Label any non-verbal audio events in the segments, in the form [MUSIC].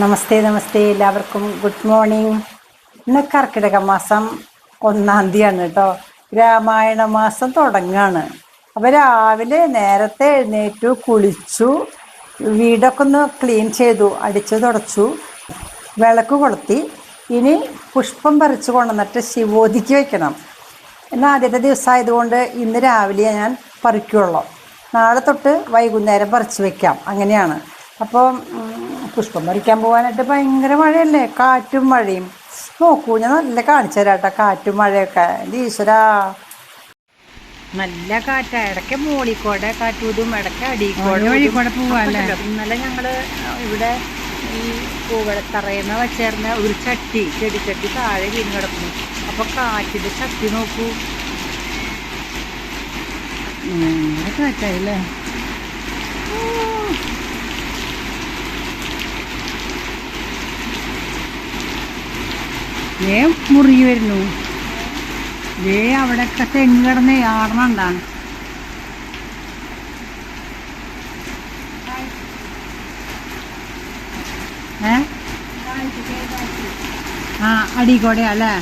നമസ്തേ നമസ്തേ എല്ലാവർക്കും. Good morning ഇന്ന് കർക്കിടക മാസം ഒന്നാം തീയതിയാണ് കേട്ടോ രാമായണ മാസം തുടങ്ങാണ്. അപ്പോൾ രാവിലെ നേരത്തെ എഴുന്നേറ്റു കുളിച്ചു വീടൊക്കെ ഒന്ന് ക്ലീൻ ചെയ്തു അടിച്ചു തുടച്ചു വിളക്ക് കൊളുത്തി. ഇനി പുഷ്പം പറിച്ചു കൊണ്ടുവന്നിട്ട് ശിവോതിക്ക് വെക്കണം. എന്നാൽ ആദ്യത്തെ ദിവസമായതുകൊണ്ട് ഇന്ന് രാവിലെ ഞാൻ പറിക്കുള്ളൂ. നാളെ തൊട്ട് വൈകുന്നേരം പറിച്ചു വെക്കാം. അങ്ങനെയാണ്. അപ്പോൾ പുഷ്പം പറിക്കാൻ പോകാനായിട്ട് ഭയങ്കര മഴയല്ലേ? കാറ്റും മഴയും. നോക്കൂ ഞാൻ നല്ല കാണിച്ചു തരാട്ടോ കാറ്റും മഴയൊക്കെ. എന്റെ ഈശ്വരാ. നല്ല കാറ്റാ. ഇടയ്ക്ക് മോളിക്കോടെ കാറ്റൂതും ഇടയ്ക്ക് അടിക്കോടെ. വഴി കൂടെ പോവാല്ലേ? ഇന്നലെ ഞങ്ങൾ ഇവിടെ ഈ പൂവളത്തറയുന്ന വെച്ചേർന്ന ഒരു ചട്ടി ചെടിച്ചട്ടി താഴെ വീണ് കിടക്കുന്നു. അപ്പോൾ കാറ്റിന്റെ ശക്തി നോക്കൂ. കാറ്റായില്ലേ? ദേ മുറുകി വരുന്നു. ദേ അവിടെയൊക്കെ തെങ്ങ് കിടന്ന് ആടണുണ്ടാണ് ഏ? ആ അടികൂടെ അല്ലേ?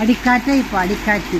അടിക്കാറ്റ ഇപ്പൊ അടിക്കാറ്റ്.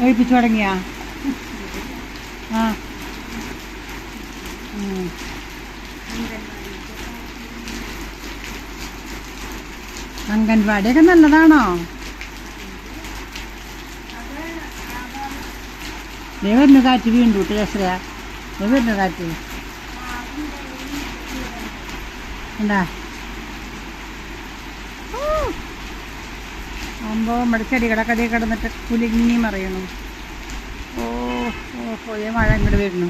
ഒഴിപ്പിച്ചു തുടങ്ങിയാ. അംഗൻവാടിയൊക്കെ നല്ലതാണോ? നീ വരുന്ന കാറ്റ് വീണ്ടും കേട്ടോ ജസ്ര ദേ വരുന്ന കാറ്റ്. എന്താ? ആകുമ്പോൾ നമ്മുടെ ചെടികളൊക്കെ അതേ കിടന്നിട്ട് കുലുങ്ങി മറിയണു ഓ മഴ ഇങ്ങോട്ട് വരുന്നു.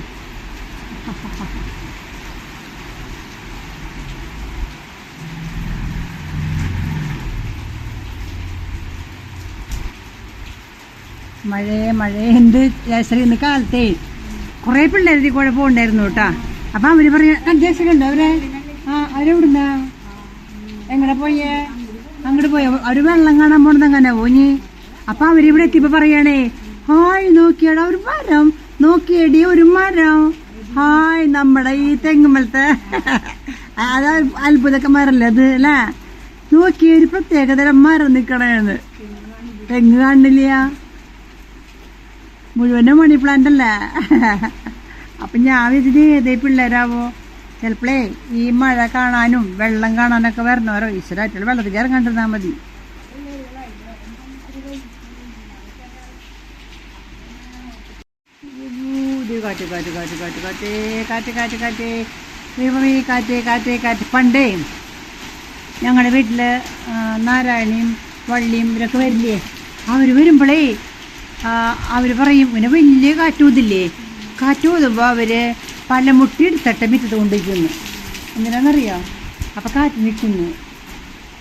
മഴയെ മഴയെ എന്ത്? ജയശ്രീ ഇന്ന് കാലത്തേ കുറേ പിള്ളേർ കുഴപ്പം ഉണ്ടായിരുന്നു കേട്ടാ. അപ്പം അവർ പറയാ ജയശ്രീ ഉണ്ടോ അവരെ ആ അവരെവിടുന്നാ എങ്ങനെ പോയേ? അങ്ങോട്ട് പോയോ? അവർ വെള്ളം കാണാൻ പോണത് അങ്ങനെ പോഞ്ഞ് അപ്പൊ അവരിവിടെ എത്തിയപ്പോൾ പറയാണേ ഹായ് നോക്കിയടാ ഒരു മരം. നോക്കിയടി ഒരു മരം. ഹായ് നമ്മുടെ ഈ തെങ്ങുമ്പലത്തെ അത് അത്ഭുതമൊക്കെ മരല്ലേ അത് അല്ലേ? നോക്കിയ ഒരു പ്രത്യേകതരം മരം നിക്കണേന്ന് തെങ്ങ് കാണില്ല. മുഴുവനും മണി പ്ലാന്റ് അല്ലേ? അപ്പൊ ഞാൻ വിചാരിച്ചു ഏതേ പിള്ളേരാവോ? ചിലപ്പോഴേ ഈ മഴ കാണാനും വെള്ളം കാണാനൊക്കെ വരണവരോ? ഈശ്വരായിട്ടുള്ള വെള്ളത്തിൽ ഇറങ്ങാണ്ടിരുന്നാ മതി. പുതിയ കാറ്റ് കാറ്റ് കാറ്റ് കാറ്റ് കാറ്റേ കാറ്റ് കാറ്റ് കാറ്റേ. ദൈവമേ കാറ്റേ കാറ്റേ കാറ്റ്. പണ്ടേ ഞങ്ങളുടെ വീട്ടിൽ നാരായണിയും വള്ളിയും ഇവരൊക്കെ വരില്ലേ? അവർ വരുമ്പോഴേ അവർ പറയും പിന്നെ വലിയ കാറ്റൂതില്ലേ കാറ്റൂതുമ്പോൾ അവർ പല മുട്ടി എടുത്തിട്ട് മിറ്റത്ത് കൊണ്ടിരിക്കുന്നു എന്തിനാണെന്നറിയാം അപ്പോൾ കാറ്റ് നിൽക്കുന്നു.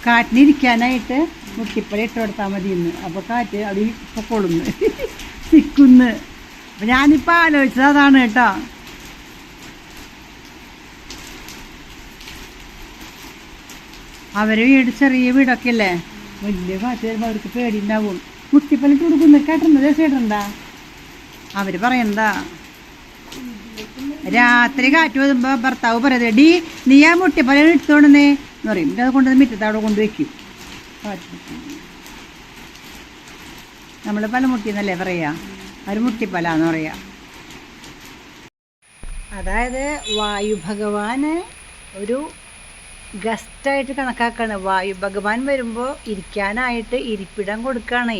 കാറ്റിനിരിക്കാനായിട്ട് മുട്ടിപ്പഴ ഇട്ട് കൊടുത്താൽ മതിയെന്ന്. അപ്പോൾ കാറ്റ് അവിടെ പൊക്കോളുന്നു [LAUGHS] നിൽക്കുന്നു. അപ്പം ആലോചിച്ചതാണ് കേട്ടോ. അവർ വീട് ചെറിയ വീടൊക്കെ അല്ലേ വലിയ കാറ്റ് വരുമ്പോൾ അവർക്ക് പേടിയുണ്ടാവും. മുട്ടിപ്പലിട്ട് കൊടുക്കുന്ന കേട്ടിട്ടുണ്ടോ ചേട്ടണ്ടാ അവർ പറയണ്ടാ. രാത്രി കാറ്റ് വരുമ്പോ ഭർത്താവ് പറയത് ഡി നീ ആ മുട്ടിപ്പലം എടുത്തോണ്ടേ എന്ന് പറയും. അത് കൊണ്ടുവന്ന് മിറ്റത്തവിടെ കൊണ്ടുവയ്ക്കും നമ്മൾ പല മുട്ടിന്നല്ലേ പറയാ? അവർ മുട്ടിപ്പല എന്ന് പറയുക അതായത് വായു ഭഗവാന് ഒരു ഗസ്റ്റായിട്ട് കണക്കാക്കാണ്. വായു ഭഗവാൻ വരുമ്പോൾ ഇരിക്കാനായിട്ട് ഇരിപ്പിടം കൊടുക്കുകയാണേ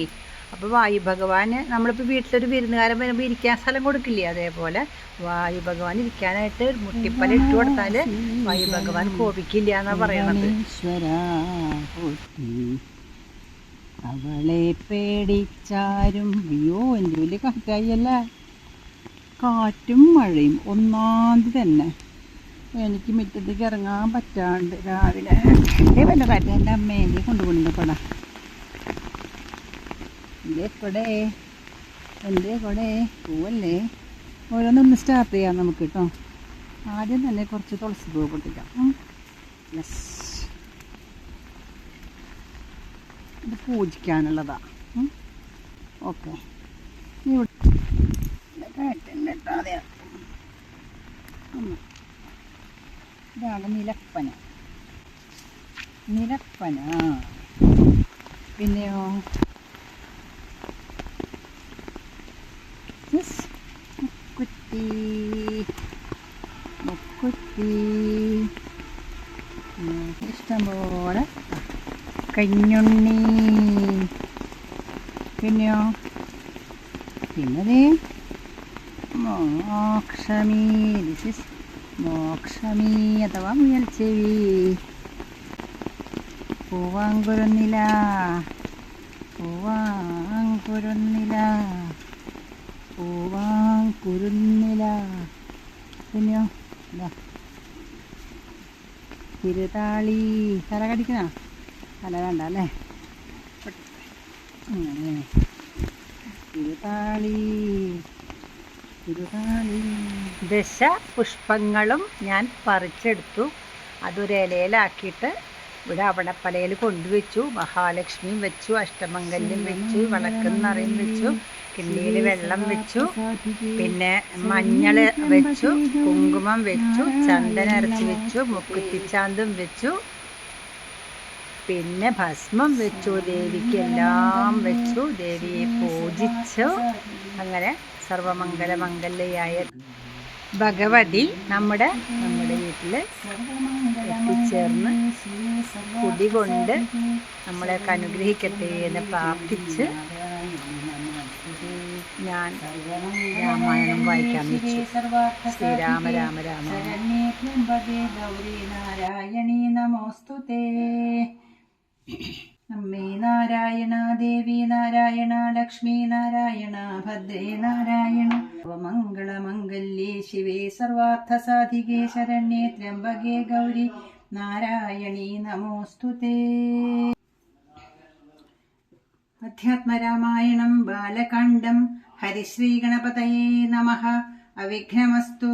അപ്പോൾ വായു ഭഗവാന് നമ്മളിപ്പോൾ വീട്ടിലൊരു വിരുന്നുകാരൻ വരുമ്പോൾ ഇരിക്കാൻ സ്ഥലം കൊടുക്കില്ലേ? അതേപോലെ വായു ഭഗവാൻ ഇരിക്കാനായിട്ട് മുട്ടിപ്പല ഇട്ട് കൊടുത്താൽ വായു ഭഗവാൻ കോപിക്കില്ല എന്നാണ് പറയുന്നത്. അവളെ പേടിച്ചാരും. അയ്യോ എന്ത് വലിയ കാറ്റായല്ലേ കാറ്റും മഴയും ഒന്നാന്തി തന്നെ. എനിക്ക് മുറ്റത്തേക്ക് ഇറങ്ങാൻ പറ്റാണ്ട് രാവിലെ. വല്ല കാറ്റ് എന്റെ അമ്മേന്റെ കൊണ്ടുപോകുന്നുണ്ട് എന്റെ കൊടേ എന്റെ കൊടേ പൂവല്ലേ? ഓരോന്നൊന്ന് സ്റ്റാർട്ട് ചെയ്യാം നമുക്ക് കേട്ടോ. ആദ്യം തന്നെ കുറച്ച് തുളസി പൂവ് പൊട്ടിക്കാം. യെസ് ഇത് പൂജിക്കാനുള്ളതാണ് ഓക്കെ. ഇതാണ് നിലപ്പന. നിലപ്പന. പിന്നെയോ? മുക്കുറ്റി. മുക്കുറ്റി. ഇഷ്ടമോ കഞ്ഞുണ്ണി. പിന്നെയോ? പിന്നതേ? മോക്ഷമീ. ദിസ് ഇസ് മോക്ഷമി അഥവാ മുയൽച്ചെവി. പൂവാങ്കുരുന്നില. പൂവാങ്കുരുന്നില. പൂവാങ്കുരുന്നില. പിന്നെയോ? ഇതാ തിരുതാളി. തല കടിക്കണ തല വേണ്ട അല്ലേ ദശ പുഷ്പങ്ങളും ഞാൻ പറിച്ചെടുത്തു. അതൊരു ഇലയിലാക്കിയിട്ട് ഇവിടെ അവണപ്പലയിൽ കൊണ്ടുവച്ചു. മഹാലക്ഷ്മിയും വെച്ചു അഷ്ടമംഗല്യം വെച്ചു വിളക്കുന്നറിയും വെച്ചു കിണ്ണിയിൽ വെള്ളം വെച്ചു പിന്നെ മഞ്ഞൾ വെച്ചു കുങ്കുമം വെച്ചു ചന്ദനരച്ച് വെച്ചു മുക്കുത്തിച്ചാന്തും വെച്ചു. പിന്നെ ഭസ്മം വെച്ചു ദേവിക്ക് എല്ലാം വെച്ചു. ദേവിയെ പൂജിച്ചു. അങ്ങനെ സർവമംഗല മംഗല്യായ ഭഗവതി നമ്മുടെ നമ്മുടെ വീട്ടിൽ എത്തിച്ചേർന്ന് കുടികൊണ്ട് നമ്മളെ അനുഗ്രഹിക്കട്ടെ എന്ന് പ്രാർത്ഥിച്ച് ഞാൻ രാമായണം വായിക്കാൻ ശ്രീരാമ രാമ രാമ. നാരായണീ നമോസ്തുതേ. അമ്മേ നാരായണ ദേവി നാരായണ ലക്ഷ്മി നാരായണ ഭദ്രേ നാരായണ. മംഗളമംഗല്യേ ശിവേ സർവാർത്ഥ സാധികേ ശരണ്യേ ത്രംബകേ ഗൗരി. നാരായണീ നമോസ്തുതേ അധ്യാത്മരാമായണം ബാലകാണ്ഡം ഹരിശ്രീഗണപതയേ നമഃ. അവിഘ്നമസ്തു.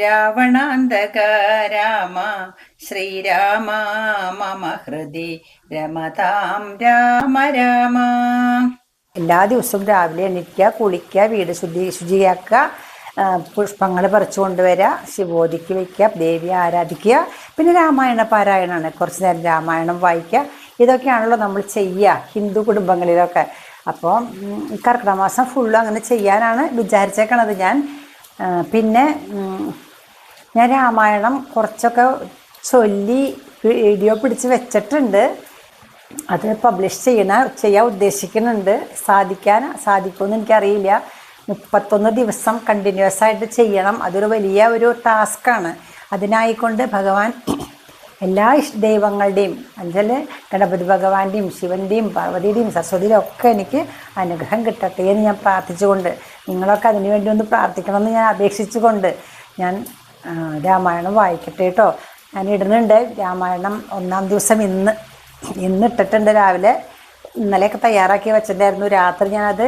രാവണാന്തക രാമ ശ്രീരാമ മമ ഹൃദി രമതാം രാമ രാമ. എല്ലാ ദിവസവും രാവിലെ എണീക്കുക കുളിക്കുക വീട് ശുദ്ധി ശുചിയാക്കുക പുഷ്പങ്ങൾ പറിച്ചു കൊണ്ടുവരിക ശിവോദിക്ക് വയ്ക്കുക ദേവിയെ ആരാധിക്കുക പിന്നെ രാമായണ പാരായണമാണ് കുറച്ച് നേരം രാമായണം വായിക്കുക. ഇതൊക്കെയാണല്ലോ നമ്മൾ ചെയ്യുക ഹിന്ദു കുടുംബങ്ങളിലൊക്കെ. അപ്പോൾ ഈ കർക്കിടക മാസം ഫുള്ളും അങ്ങനെ ചെയ്യാനാണ് വിചാരിച്ചേക്കണത് ഞാൻ. പിന്നെ ഞാൻ രാമായണം കുറച്ചൊക്കെ ചൊല്ലി വീഡിയോ പിടിച്ച് വെച്ചിട്ടുണ്ട്. അത് പബ്ലിഷ് ചെയ്യണ ചെയ്യാൻ ഉദ്ദേശിക്കുന്നുണ്ട്. സാധിക്കാൻ സാധിക്കുമെന്ന് എനിക്കറിയില്ല. മുപ്പത്തൊന്ന് ദിവസം കണ്ടിന്യൂസ് ആയിട്ട് ചെയ്യണം. അതൊരു വലിയ ഒരു ടാസ്ക്കാണ് അതിനായിക്കൊണ്ട് ഭഗവാൻ എല്ലാ ദൈവങ്ങളുടെയും അതിൽ ഗണപതി ഭഗവാന്റെയും ശിവന്റെയും പാർവതിയുടെയും സരസ്വതിയുടെയും ഒക്കെ എനിക്ക് അനുഗ്രഹം കിട്ടട്ടെ എന്ന് ഞാൻ പ്രാർത്ഥിച്ചുകൊണ്ട് നിങ്ങളൊക്കെ അതിനു വേണ്ടി ഒന്ന് പ്രാർത്ഥിക്കണമെന്ന് ഞാൻ അപേക്ഷിച്ചുകൊണ്ട് ഞാൻ രാമായണം വായിക്കട്ടെ കേട്ടോ ഞാൻ ഇടുന്നുണ്ട്. രാമായണം ഒന്നാം ദിവസം ഇന്ന് ഇന്ന് ഇട്ടിട്ടുണ്ട് രാവിലെ. ഇന്നലെയൊക്കെ തയ്യാറാക്കി വെച്ചിട്ടുണ്ടായിരുന്നു. രാത്രി ഞാനത്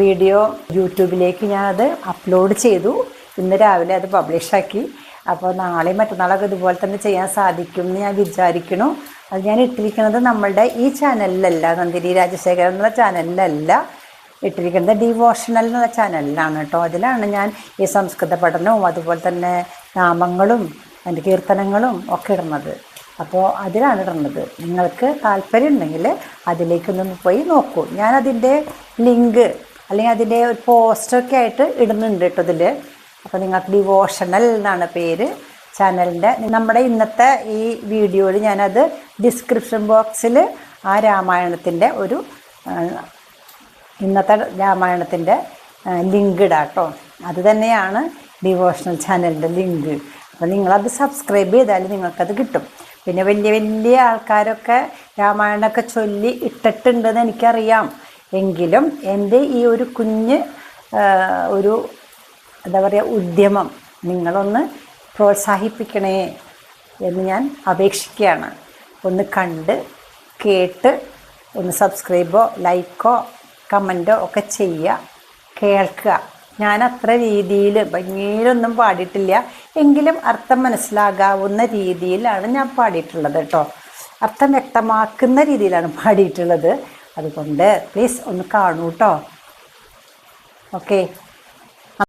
വീഡിയോ യൂട്യൂബിലേക്ക് ഞാനത് അപ്ലോഡ് ചെയ്തു. ഇന്ന് രാവിലെ അത് പബ്ലിഷാക്കി. അപ്പോൾ നാളെയും മറ്റന്നാളൊക്കെ ഇതുപോലെ തന്നെ ചെയ്യാൻ സാധിക്കും എന്ന് ഞാൻ വിചാരിക്കുന്നു. അത് ഞാൻ ഇട്ടിരിക്കുന്നത് നമ്മളുടെ ഈ ചാനലിലല്ല നന്ദിനി രാജശേഖരൻ എന്നുള്ള ചാനലിലല്ല. ഇട്ടിരിക്കുന്നത് ഡിവോഷണൽ എന്നുള്ള ചാനലിലാണ് കേട്ടോ. അതിലാണ് ഞാൻ ഈ സംസ്കൃത പഠനവും അതുപോലെ തന്നെ നാമങ്ങളും അതിന്റെ കീർത്തനങ്ങളും ഒക്കെ ഇടുന്നത്. അപ്പോൾ അതിലാണ് ഇടുന്നത്. നിങ്ങൾക്ക് താല്പര്യം ഉണ്ടെങ്കിൽ അതിലേക്കൊന്ന് പോയി നോക്കൂ. ഞാനതിന്റെ ലിങ്ക് അല്ലെങ്കിൽ അതിന്റെ ഒരു പോസ്റ്ററൊക്കെ ആയിട്ട് ഇടുന്നുണ്ട് കേട്ടോ ഇതിൽ അപ്പോൾ നിങ്ങൾക്ക് ഡിവോഷണൽ എന്നാണ് പേര്. ചാനലിന്റെ നമ്മുടെ ഇന്നത്തെ ഈ വീഡിയോയിൽ ഞാനത് ഡിസ്ക്രിപ്ഷൻ ബോക്സിൽ ആ രാമായണത്തിന്റെ ഒരു ഇന്നത്തെ രാമായണത്തിന്റെ ലിങ്ക് ഇടാം കേട്ടോ. അത് തന്നെയാണ് ഡിവോഷണൽ ചാനലിന്റെ ലിങ്ക്. അപ്പോൾ നിങ്ങളത് സബ്സ്ക്രൈബ് ചെയ്താൽ നിങ്ങൾക്കത് കിട്ടും. പിന്നെ വലിയ വലിയ ആൾക്കാരൊക്കെ രാമായണമൊക്കെ ചൊല്ലി ഇട്ടിട്ടുണ്ടെന്ന് എനിക്കറിയാം. എങ്കിലും എന്റെ ഈ ഒരു കുഞ്ഞ് ഒരു എന്താ പറയുക ഉദ്യമം നിങ്ങളൊന്ന് പ്രോത്സാഹിപ്പിക്കണേ എന്ന് ഞാൻ അപേക്ഷിക്കുകയാണ്. ഒന്ന് കണ്ട് കേട്ട് ഒന്ന് സബ്സ്ക്രൈബോ ലൈക്കോ കമന്റോ ഒക്കെ ചെയ്യുക കേൾക്കുക. ഞാൻ അത്ര രീതിയിൽ ഭംഗിയിലൊന്നും പാടിയിട്ടില്ല. എങ്കിലും അർത്ഥം മനസ്സിലാകാവുന്ന രീതിയിലാണ് ഞാൻ പാടിയിട്ടുള്ളത് കേട്ടോ. അർത്ഥം വ്യക്തമാക്കുന്ന രീതിയിലാണ് പാടിയിട്ടുള്ളത്. അതുകൊണ്ട് പ്ലീസ് ഒന്ന് കാണൂ കേട്ടോ. ഓക്കെ